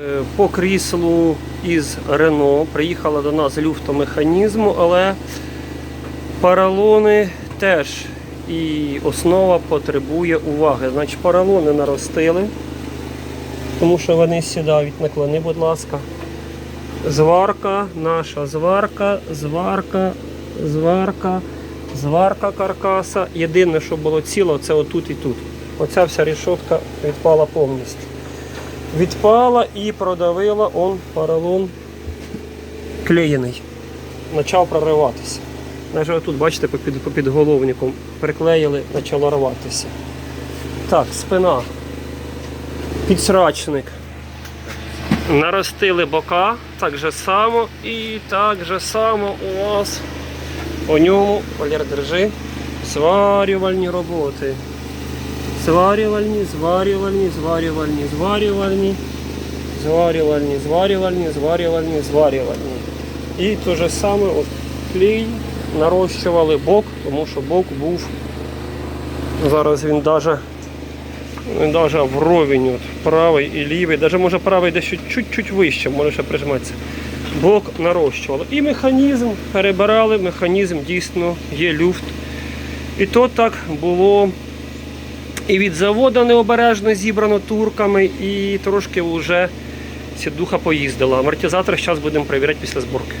Е, По кріслу із Рено приїхала до нас люфтомеханізму, але паралони теж і основа потребує уваги. Значить, паралони наростили, тому що вони сідають. Наклони, будь ласка. Зварка, наша зварка, зварка, зварка, зварка каркаса. Єдине, що було ціло, це отут і тут. Оця вся рішотка відпала повністю відпала і продавила он поролон клеєний. Почав прориватися. Навіть тут, бачите, попід, попід приклеїли, почало рватися. Так, спина. Підсрачник. Наростили бока, так же само і так же само у нас по ньому, Валер, держи, зварювальні роботи. Зварювальні, зварювальні, зварювальні, зварювальні, зварювальні, зварювальні, зварювальні, зварювальні. І те же саме от клей нарощували бок, тому що бок був. Зараз він даже, він даже вровень, от, правий і лівий, даже може правий десь чуть-чуть вище, може ще прижметься. Бок нарощували. І механізм перебирали, механізм дійсно є люфт. І то так було і від заводу необережно зібрано турками, і трошки вже сідуха поїздила. Амортизатор зараз будемо перевіряти після зборки.